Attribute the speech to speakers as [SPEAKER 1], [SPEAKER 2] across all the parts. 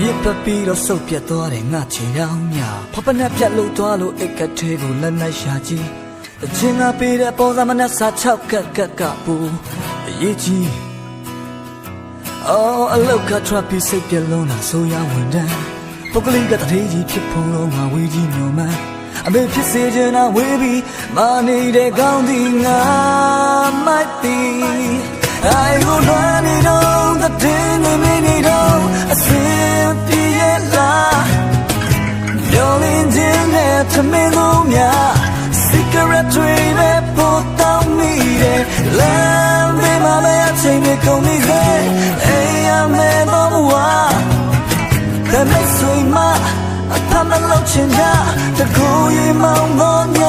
[SPEAKER 1] မြစ်ပတ်ပြီးတော့ဆုတ်ပြတ်သွားတယ်ငါချင်အောင်မြဖပနဲ့ပြတ်လို့သွားလို့အိတ်ကထဲကိုလက်နဲ့ရှာကြည့်အချင်းကပေးတဲ့ပေါ်စားမနဲ့စာချောက်ကက်ကက်ကပူအရေးကြီးအော်အလောက်ကထပ်ပြီးစိတ်ပြလုံးလာဆိုရဝန်တန်းပုဂ္ဂလိကတထေးကြီးဖြစ်ဖို့တော့ငါဝေးကြီးမျောမှန်းအမေဖြစ်စေချင်တာဝေးပြီးမာနေတဲ့ကောင်းသည်ငါမိုက်သည် အိုင်ကိုလွမ်းနေတော့တည်နေမနေတော့အစင်ပြေလာမျောလင်းခြင်းနဲ့ထမင်းလုံးများ cigarette တွေပဲပို့တောင်းမိတယ်လမ်းဘေးမှာပဲအချိန်တွေကုန်နေစေအိမ်ရမယ်တော့ဝါတဲ့မိတ်ဆွေမအဖမလို့ချင်တာတကူရင်မောင်းတော့ည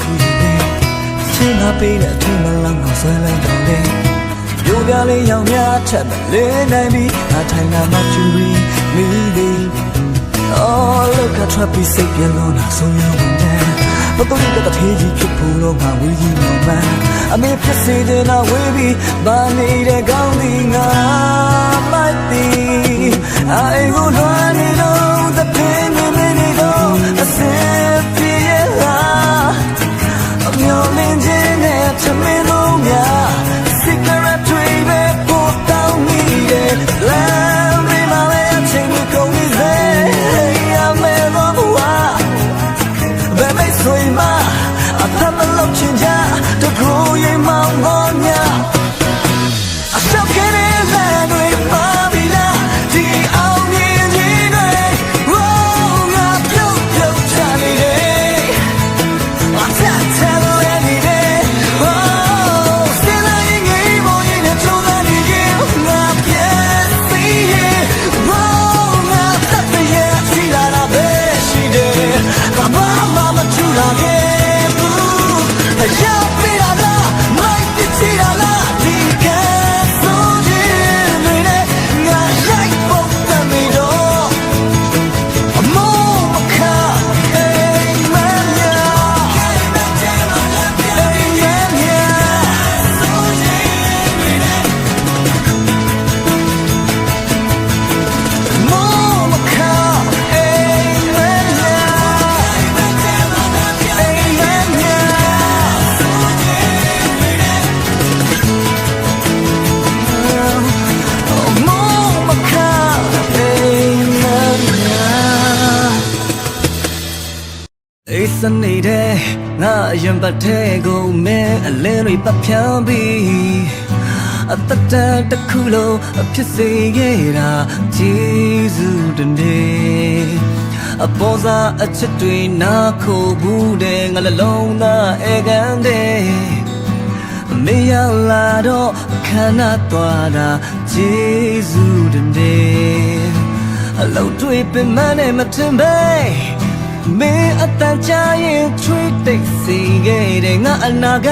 [SPEAKER 1] တွန်းတာဘွက်တစ်ခုယူနေချင်းငါပေးတဲ့အထင်မလောက်တော့ဆွဲလန်းတော့လေရိုးပြလေးရောင်များထက်မလေးနိုင်ပြီငါထိုင်တာမှကျူပြီးမိသည် Oh look at trap ပြီးစိတ်ပြလုံးလာဆုံးရဝင်တယ်ဘတော်ကတထေးကြီးဖြစ်ဖို့တော့ငါဝေးကြီးမမှန်အမေဖြစ်စေတဲ့နာဝေးပြီးဘာနေတဲ့ကောင်းသည်ငါမိုက်သည်အိုင်ကိုလွမ်းနေတော့တပင်းနေနေတော့ ခြင်းနဲ့ချမင်း အိစနေတဲ့ငါအရင်ပတ်တဲ့ကိုမင်းအလင်းတွေပတ်ဖြန်းပြီးအတတန်တစ်ခုလုံးအဖြစ်စေခဲ့တာဂျေဇုတနေ့အပေါ်စားအချစ်တွေနာခိုဘူးတဲ့ငါလည်းလုံးသားအေကန်တဲ့မေရလာတော့ခန္ဓာသွားတာဂျေဇုတနေ့အလုံးတွေပင်မနဲ့မထင်ပဲ မင်းအတန်ကြာရင်ချွေးတိတ်စီခဲ့တဲ့ငါအနာက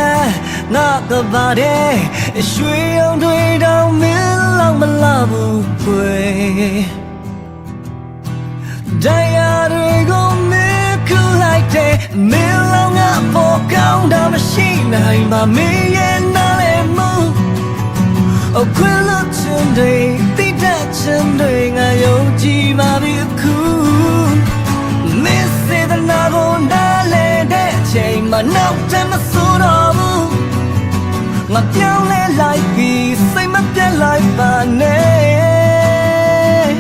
[SPEAKER 1] ငါကပါတဲ့ရွှေအောင်တွေတော့မင်းလောက်မလာဘူးခွေတရားတွေကိုမင်းခုလိုက်တဲ့မင်းလောက်ငါပေါ်ကောင်းတာမရှိနိုင်ပါမင်းရဲ့နားလေမှုအခွင့်လို့ချင်တွေတိတတ်ချင်တွေငါယုံကြည်ပါပြီအခု Miss စေတ နာကိုနားလဲတဲ့အချိန်မှနောက်တည်းမဆိုတော့ဘူးငါပြောင်းလဲလိုက်ပြီးစိတ်မပြတ်လိုက်ပါနဲ့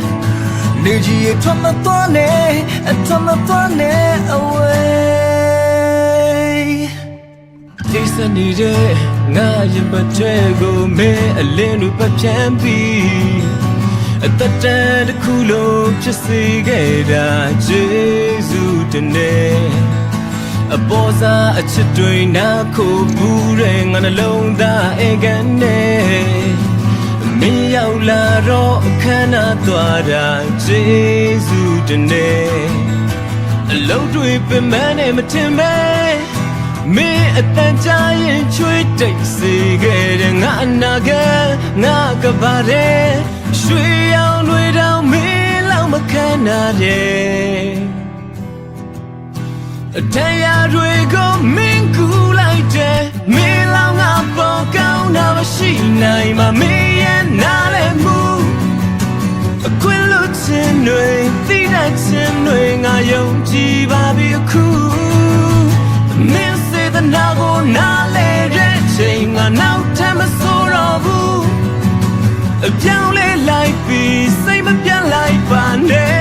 [SPEAKER 1] နေကြီးအထွတ်မသွားနဲ့အထွတ်မသွားနဲ့ away
[SPEAKER 2] ဒီစနေတဲ့ငါရင်ပတ်တဲ့ကိုမဲအလင်းတို့ပတ်ပြန်ပြီး အသက်တန်တစ်ခုလုံးဖြစ်စေခဲ့တာဂျေဇုတင်နေအပေါ်စားအချစ်တွေနာခုဘူးတဲ့ငါနှလုံးသားအေကန်နေမင်းရောက်လာတော့အခမ်းအနားသွားတာဂျေဇုတင်နေအလုံးတွေပင်မနဲ့မထင်ပဲမင်းအတန်ကြာရင်ချွေးတိတ်စေခဲ့တဲ့ငါအနာကငါကပါတဲ့ ရွှေရောင်တွေတောင်မင်းလောက်မခံနိုင်တဲ့တရားတွေကိုမင်းကူလိုက်တယ်မင်းလောင်ငါပေါ်ကောင်းတာမရှိနိုင်မှမင်းရဲ့နားလည်းမူအခွင့်လို့ခြင်းတွေသိတဲ့ခြင်းတွေငါယုံကြည်ပါပြီအခုမင်းစေတနာကိုနားလဲတဲ့ချိန်ငါနောက်ထပ်မဆိုတော့ဘူး အပြောင်းလဲလိုက်ပြီးစိတ်မပြတ်လိုက်ပါနဲ့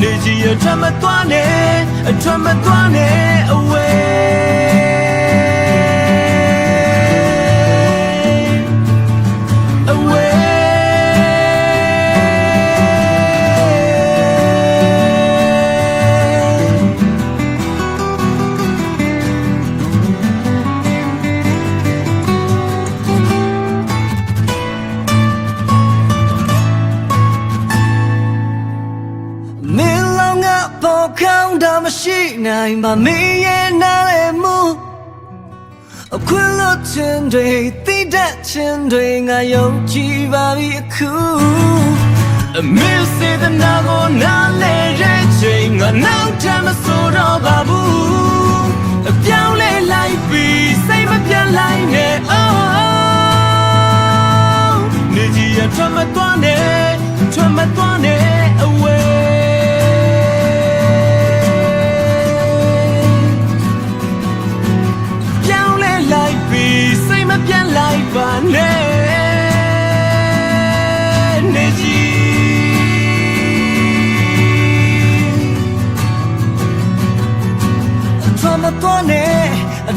[SPEAKER 2] နေကြီးရထမသွားနဲ့အထမသွားနဲ့ away
[SPEAKER 1] ကောင်းတာမရှိနိုင်ပါမင်းရဲ့နားလည်းမူအခွင့်လို့ခြင်းတွေတိတတ်ခြင်းတွေငါယုံကြည်ပါပြီအခု
[SPEAKER 2] အမင်းစေတနာကိုနားလဲတဲ့ချိန်ငါနောက်ထပ်မဆိုတော့ပါဘူးအပြောင်းလဲလိုက်ပြီးစိတ်မပြတ်လိုက်နဲ့ oh နေကြီးရထွက်မသွားနဲ့ထွက်မသွားနဲ့ away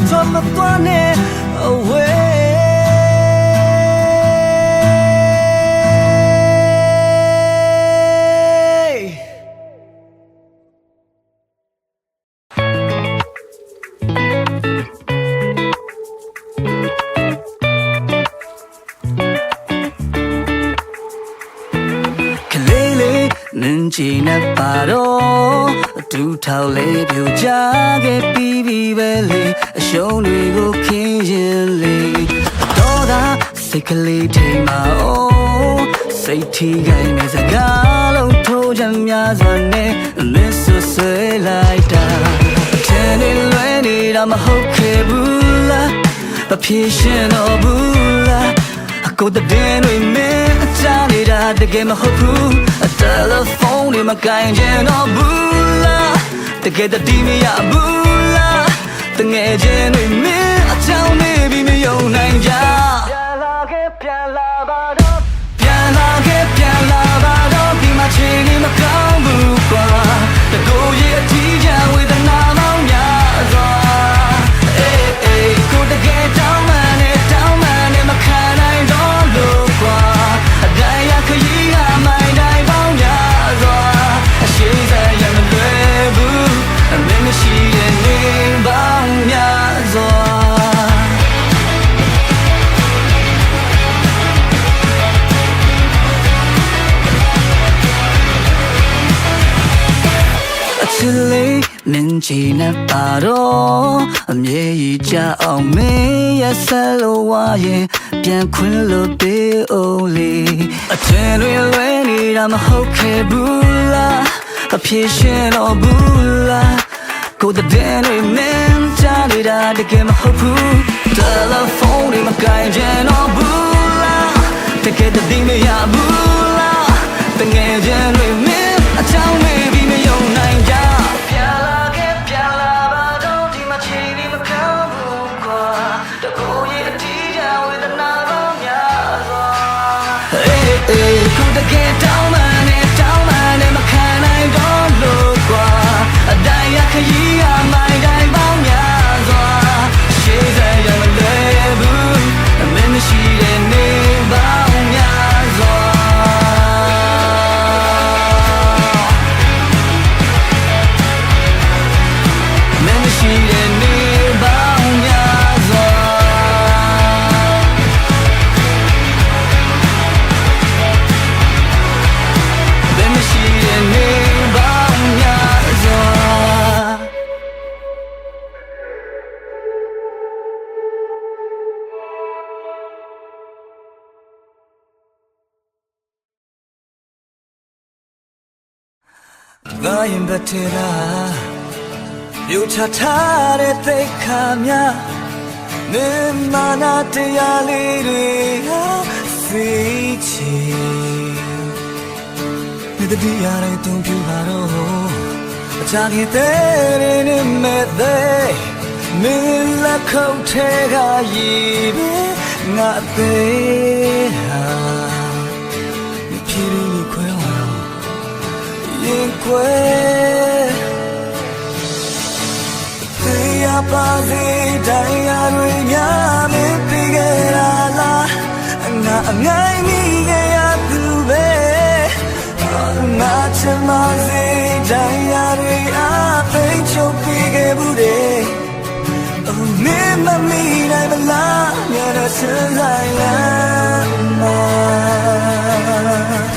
[SPEAKER 1] အထွမ်းမသွားနဲ့ away ကလေးလေးနင်းချင်နေပါ တော့အတူထောက်လေးပြူကြခဲ့ပြီးပြီပဲလေအရှုံးတွေကိုခင်းရင်လေတော့သာစိတ်ကလေးထိန်မှာအော်စိတ်ထိခိုင်နေစကားလုံးထိုးချမ်းများစွာနဲ့မစ်ဆွဆွဲလိုက်တာထင်နေလွဲနေတာမဟုတ်ခဲ့ဘူးလားမဖြေရှင်းတော့ဘူးလားကိုတတဲ့တွေမင်းအချနေတာတကယ်မဟုတ်ဘူးအတယ်လီဖုန်းတွေမကင်ချင် တော့ဘူးလားတကယ်တည်းမရဘူးလားတငယ်ချင်းတွေမင်းအချောင်းနေပြီးမယုံနိုင်ကြပြန်လာခဲ့ပြန်လာပါတော့ပြန်လာခဲ့ပြန်လာပါတော့ဒီမှာချင်နေမကော ချင်နေပါတော့အမြဲကြီးကြအောင်မင်းရဲ့ဆက်လို့ဝါရင်ပြန်ခွင့်လို့ပေးအောင်လေအထင်တွေလွဲနေတာမဟုတ်ခဲ့ဘူးလားအဖြေရှင်းတော့ဘူးလားကိုယ်တည်းတွေမင်းချနေတာတကယ်မဟုတ်ဘူးတယ်လီဖုန်းတွေမကင်ချင်တော့ဘူးလားတကယ်တည်းမရဘူး ငါရင်ဘတ်ထဲလာပြုတ်ချထားတဲ့သိတ်ခါများနေမာနာတရားလေးတွေဟာစိတ်ချီနေတတိယတိုင်းတုံပြပါတော့အချာခင်တဲ့နေမဲ့တဲ့မင်းလက်ခုပ်ထဲကရည်ပဲငါအသေးဟာ ရင်ခွဲသေရပါစေတရားတွေများမင်းပြီးခဲ့တာလားငါအငိုင်းမိခဲ့ရသူပဲငါချင်ပါစေတရားတွေအားသိမ်းချုပ်ပြီးခဲ့ဘူးတဲ့ Oh, me, me, I'm alive, you're the sunlight, Don't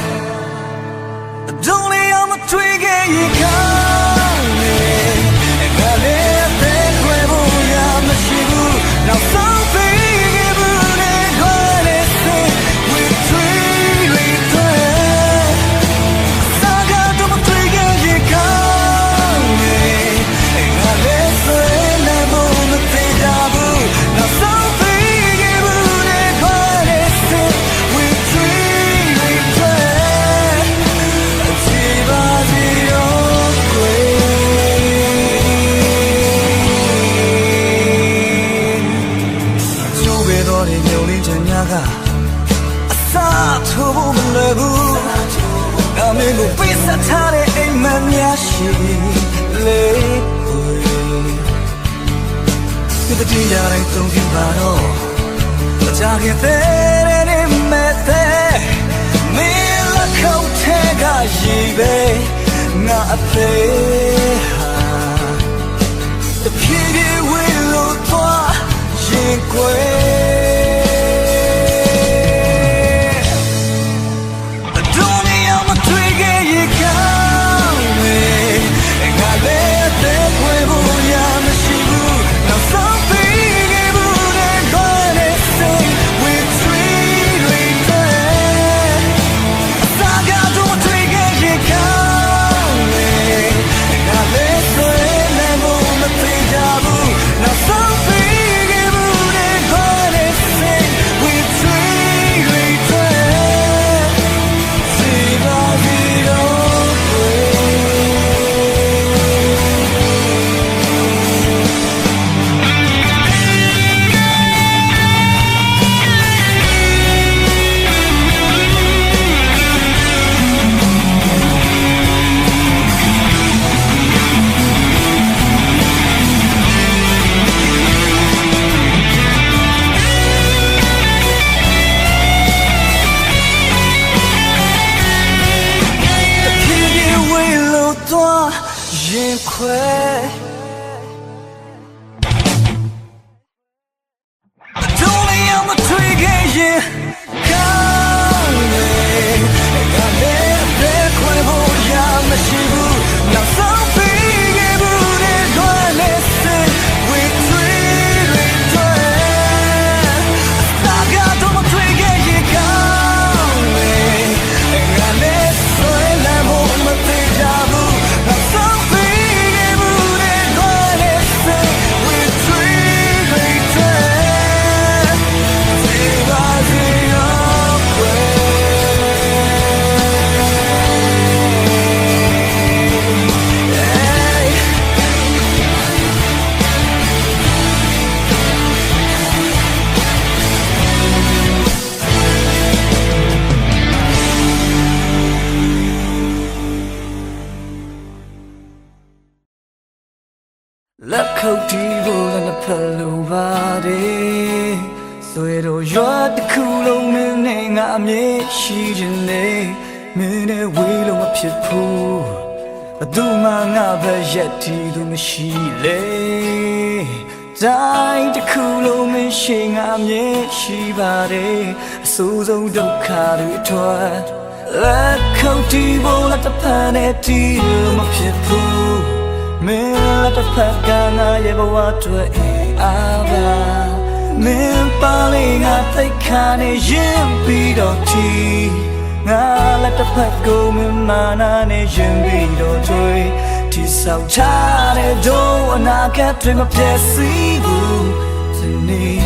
[SPEAKER 1] မကြခင်တဲ့နေမဲ့တဲ့မင်းလက်ခုပ်ထဲကရည်ပဲ လက်ခုပ်တီးဖို့လည်းဖက်လို့ပါတယ်ဆွေတို့ရွာတစ်ခုလုံးမင်းနဲ့ငါအမြင်ရှိခြင်းနဲ့မင်းနဲ့ဝေးလို့မဖြစ်ဘူးဘယ်သူမှငါပဲရက်တီသူမရှိလေတိုင်းတစ်ခုလုံးမင်းရှိငါအမြင်ရှိပါတယ်အဆိုးဆုံးဒုက္ခတွေထွက်လက်ခုပ်တီးဖို့လည်းတစ်ဖက်နဲ့တီးလို့မဖြစ်ဘူး မင်းလက်တစ်ဖက်ကငါရဲ့ဘဝအတွက်အေးအားပါမင်းပါလေးငါသိတ်ခါနေရင်ပြီးတော့တီငါလက်တစ်ဖက်ကိုမမာနာနဲ့ရင်ပြီးတော့ကြွေဒီဆောင်ချတဲ့ဒုအနာကတွေမပြည့်စည်ဘူးဒီနေ့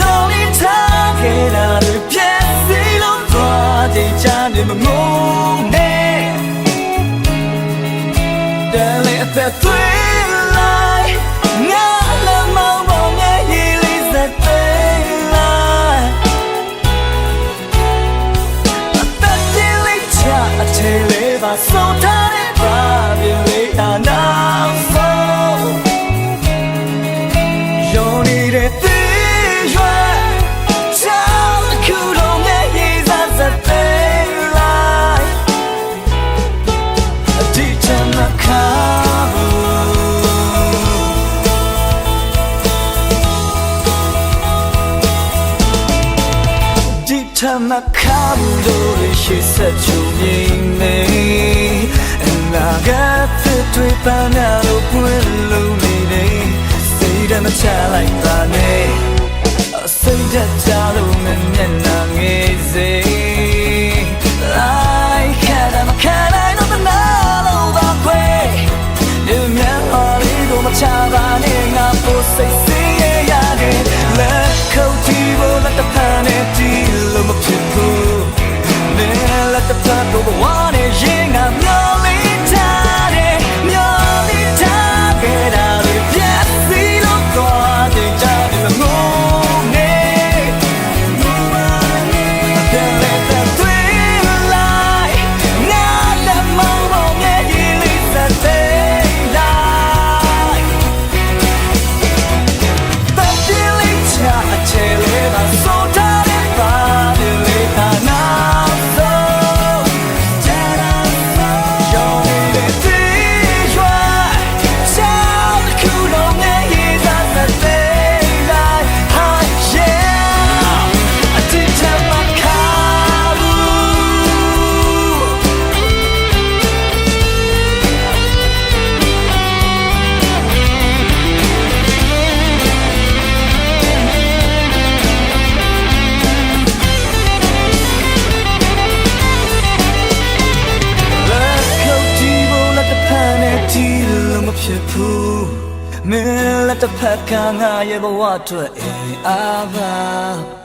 [SPEAKER 1] No need time ခဲ့တာတွေပြည့်စည်လို့သွားတဲ့ချမ်းတွေမငုံနဲ့ သက်သွေးလိုက်ငါလည်းမောင်းမောင်းရဲ့ရည်လေးစက်သေးလိုက်အသက်ကြီးလေးချအချေလေးပါ ခါဘူးလို့ရှိစချုံနေမေအနာကတဲ့တွေ့ပန်းရလို့ပွင့်လို့နေနေစိတ်ဓာတ်မချလိုက်ပါနဲ့အစိတ်ဓာတ်ချလို့မမျက်နှာငယ်စေ Like can I can I know the now over way ဒီမြန်ဟာလေးကိုမချပါနဲ့ငါပိုစိတ်စ က်တစ်ဖက်ကငါရဲ့ဘဝအတွက်အင်း